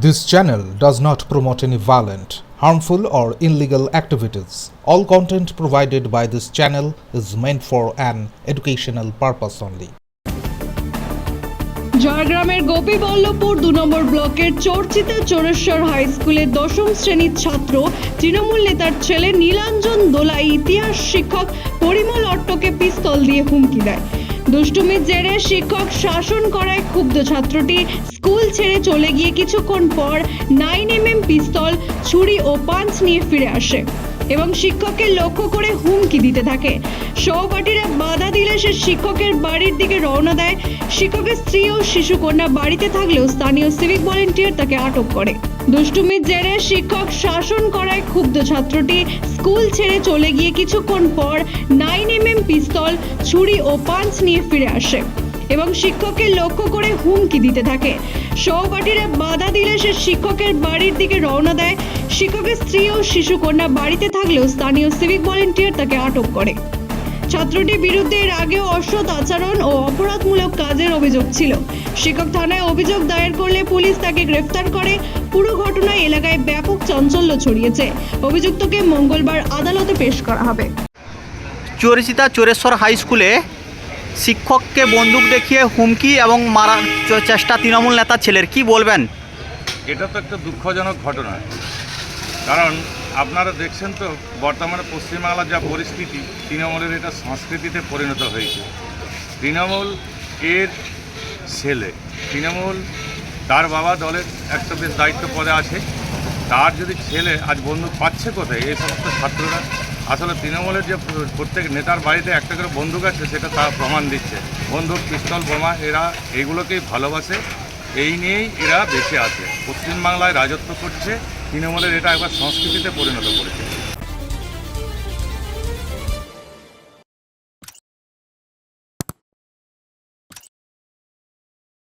This channel does not promote any violent, harmful, or illegal activities. All content provided by this channel is meant for an educational purpose only. ঝাড়গ্রামের গোপীবল্লভপুর দু নম্বর ব্লকের চর্চিত চোরেশ্বর high স্কুলের দশম শ্রেণির ছাত্র তৃণমূল নেতার ছেলে নীলাঞ্জন দোলাই ইতিহাস শিক্ষক পরিমল অট্টকে পিস্তল দিয়ে হুমকি দেয় দুষ্টুমির জেরে শিক্ষক শাসন করায় ক্ষুব্ধ ছাত্রটি স্কুল ছেড়ে চলে গিয়ে কিছুক্ষণ পর নাইন এম এম পিস্তল, ছুরি ও পাঞ্চ নিয়ে ফিরে আসে এবং শিক্ষককে লক্ষ্য করে হুমকি দিতে থাকে। সহপাঠীরা বাধা দিলে সে শিক্ষকের বাড়ির দিকে রওনা দেয়। শিক্ষকের স্ত্রী ও শিশুকন্যা বাড়িতে থাকলেও স্থানীয় সিভিক ভলেন্টিয়ার তাকে আটক করে। দুষ্টুমির জেরে শিক্ষক শাসন করায় ক্ষুব্ধ ছাত্রটি স্কুল ছেড়ে চলে গিয়ে কিছুক্ষণ পর নাইন এম এম পিস্তল, ছুরি ও পাঞ্চ নিয়ে ফিরে আসে এবং শিক্ষককে লক্ষ্য করে হুমকি দিতে থাকে। সহপাঠীরা বাধা দিলে সে শিক্ষকের বাড়ির দিকে রওনা দেয়। শিক্ষকের স্ত্রী ও শিশুকন্যা বাড়িতে থাকলেও স্থানীয় সিভিক ভলেন্টিয়ার তাকে আটক করে। ছাত্রটির বিরুদ্ধে এর আগেও অসৎ আচরণ ও অপরাধমূলক কাজের অভিযোগ ছিল। শিক্ষক থানায় অভিযোগ দায়ের করলে পুলিশ তাকে গ্রেফতার করে। পুরো ঘটনায় এলাকায় ব্যাপক চাঞ্চল্য ছড়িয়েছে। অভিযুক্তকে মঙ্গলবার আদালতে পেশ করা হবে। চরিচিতা চোরেশ্বর হাই স্কুলে শিক্ষককে বন্দুক দেখিয়ে হুমকি এবং মারার চেষ্টা তৃণমূল নেতা ছেলের। কি বলবেন? এটা তো একটা দুঃখজনক ঘটনা। কারণ আপনারা দেখছেন তো, বর্তমানে পশ্চিমবাংলার যা পরিস্থিতি, তৃণমূলের এটা সংস্কৃতিতে পরিণত হয়েছে। তৃণমূল এর ছেলে, তৃণমূল তার বাবা দলের একটা বেশ দায়িত্ব পদে আছে। তার যদি ছেলে আজ বন্দুক পাচ্ছে কোথায়, এই সমস্ত ছাত্ররা? আসলে তৃণমূলের যে প্রত্যেক নেতার বাড়িতে একটা করে বন্দুক আছে, সেটা তার প্রমাণ দিচ্ছে। বন্দুক, পিস্তল, বোমা, এরা এগুলোকেই ভালোবাসে। এই নিয়েই এরা বেঁচে আছে। পশ্চিমবাংলায় রাজত্ব করছে তৃণমূলের এটা একবার সংস্কৃতিতে পরিণত করেছে।